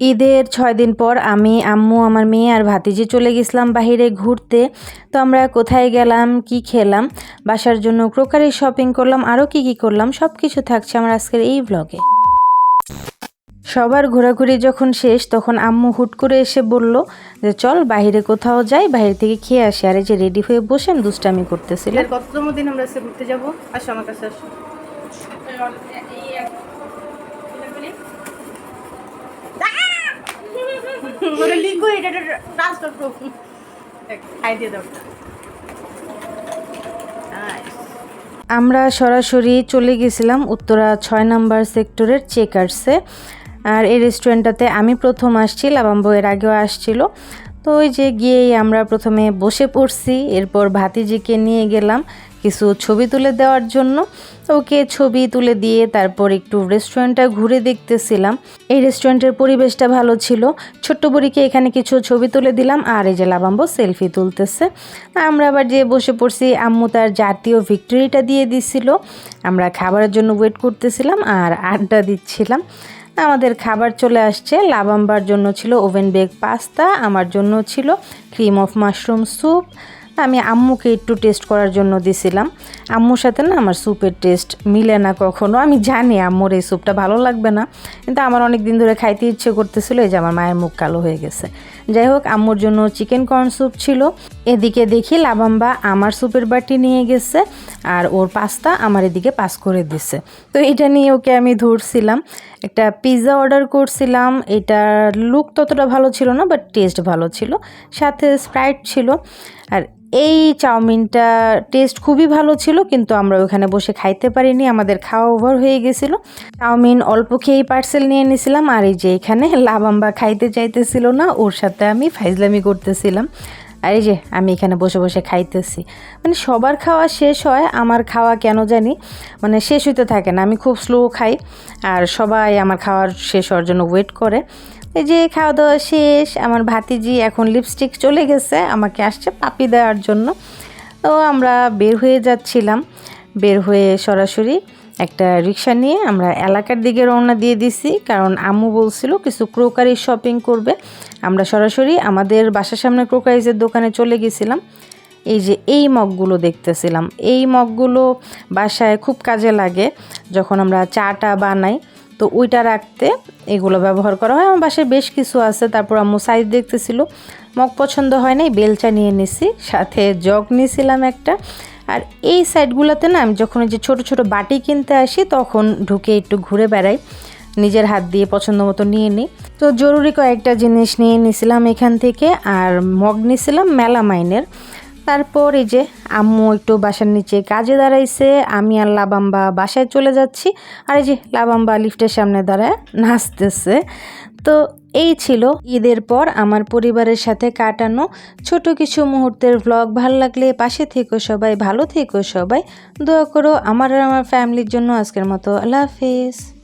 ঈদের ছয় দিন পর আমি আম্মু আমার মেয়ে আর ভাতিজি চলে গেছিলাম বাহিরে ঘুরতে। তো আমরা কোথায় গেলাম কি খেলাম বাসার জন্য ক্রোকারি শপিং করলাম আরও কি কি করলাম সব কিছু থাকছে আমার আজকের এই ব্লগে সবার ঘোরাঘুরি যখন শেষ তখন আম্মু হুট করে এসে বলল যে চল বাইরে কোথাও যাই বাইরে থেকে খেয়ে আসি। আর এই যে রেডি হয়ে বসেন দুষ্টামি করতেছিল এর কততম দিন আমরা আজকে ঘুরতে যাব? আসো আমার কাছে আসো। এটা ট্রান্সফার করুন খাই দিয়ে দাও। আমরা সরাসরি চলে গেছিলাম উত্তরা ছয় নাম্বার সেক্টরের চেকার্সে আর এই রেস্টুরেন্টটাতে আমি প্রথম আসছি, লাবাম্বো এর আগেও আসছিল। তো ওই যে গিয়েই আমরা প্রথমে বসে পড়ছি, এরপর ভাতিজিকে নিয়ে গেলাম কিছু ছবি তুলে দেওয়ার জন্য। ওকে ছবি তুলে দিয়ে তারপর একটু রেস্টুরেন্টটা ঘুরে দেখতেছিলাম। এই রেস্টুরেন্টের পরিবেশটা ভালো ছিল। ছোট্ট বুড়িকে এখানে কিছু ছবি তুলে দিলাম আর এই যে লাবাম্বো সেলফি তুলতেছে। আমরা আবার যে বসে পড়ছি, আম্মু তার জাতীয় ভিক্টোরিটা দিয়ে দিছিল। আমরা খাবারের জন্য ওয়েট করতেছিলাম আর আড্ডা দিচ্ছিলাম। আমাদের খাবার চলে আসছে। লাবাম্বার জন্য ছিল ওভেন বেগ পাস্তা, আমার জন্য ছিল ক্রিম অফ মাশরুম স্যুপ। আমি আম্মুকে একটু টেস্ট করার জন্য দিছিলাম। আম্মুর সাথে না আমার স্যুপের টেস্ট মিলে না কখনো। আমি জানি আম্মুর এই স্যুপটা ভালো লাগবে না, কিন্তু আমার অনেক দিন ধরে খাইতে ইচ্ছে করতেছিল এই যে আমার মায়ের মুখ কালো হয়ে গেছে। যাই হোক, আম্মুর জন্য চিকেন কর্ন স্যুপ ছিল। এদিকে দেখি লাবাম্বা আমার স্যুপের বাটি নিয়ে গেছে। আর ওর পাস্তা আমার এদিকে পাস করে দিছে। তো এটা নিয়ে ওকে আমি ধরছিলাম, একটা পিৎজা অর্ডার করছিলাম। এটার লুক ততটা ভালো ছিল না বাট টেস্ট ভালো ছিল। সাথে স্প্রাইট ছিল। আর এই চাউমিনটা টেস্ট খুবই ভালো ছিল, কিন্তু আমরা ওখানে বসে খাইতে পারিনি, আমাদের খাওয়া ওভার হয়ে গেছিল। চাউমিন অল্প খেয়েই পার্সেল নিয়ে নিয়েছিলাম আর এই যে এখানে লাবাম্বা খাইতে চাইতেছিল না, ওর সাথে আমি ফাইজলামি করতেছিলাম। এই যে, আমি এখানে বসে বসে খাইতেছি। মানে সবার খাওয়া শেষ হয়, আমার খাওয়া কেন জানি মানে শেষ হইতে থাকে না। আমি খুব স্লো খাই, আর সবাই আমার খাওয়ার শেষ হওয়ার জন্য ওয়েট করে। এই যে, খাওয়া দাওয়া শেষ, আমার ভাতিজি এখন লিপস্টিক চলে গেছে, আমাকে আসছে পাপি দেওয়ার জন্য। তো আমরা বের হয়ে যাচ্ছিলাম। বের হয়ে সরাসরি একটা রিক্সা নিয়ে আমরা এলাকার দিকে রওনা দিয়ে দিছি। কারণ আম্মু বলছিল কিছু ক্রোকারি শপিং করবে। আমরা সরাসরি আমাদের বাসার সামনে ক্রোকারিজের দোকানে চলে গেছিলাম। এই যে এই মগগুলো দেখতেছিলাম। এই মগগুলো বাসায় খুব কাজে লাগে যখন আমরা চাটা বানাই। তো ওইটা রাখতে এগুলো ব্যবহার করা হয়। আমার বাসায় বেশ কিছু আছে। তারপর আম্মু সাইজ দেখতেছিল। মগ পছন্দ হয় নাই, বেলচা নিয়ে নিছি। সাথে জগ নিয়েছিলাম একটা। আর এই সাইডগুলোতে না, আমি যখন যে ছোটো ছোটো বাটি কিনতে আসি, তখন ঢুকে একটু ঘুরে বেড়াই। নিজের হাত দিয়ে পছন্দ মতো নিয়ে নিই। তো জরুরি কয়েকটা জিনিস নিয়ে নিছিলাম এখান থেকে, আর মগ নিছিলাম মেলামাইনের। তারপর এই যে আম্মু একটু বাসার নিচে কাজে দাঁড়াইছে, আমি আর লাবাম্বা বাসায় চলে যাচ্ছি। আর এই যে লাবাম্বা লিফটের সামনে দাঁড়ায় নাচতেছে। তো এই ছিল ঈদের পর আমার পরিবারের সাথে কাটানো ছোট কিছু মুহূর্তের ব্লগ ভালো লাগলে পাশে থেকো সবাই, ভালো থেকো সবাই। দোয়া করো আমার আর আমার ফ্যামিলির জন্য আজকের মতো। আল্লাহ হাফিজ।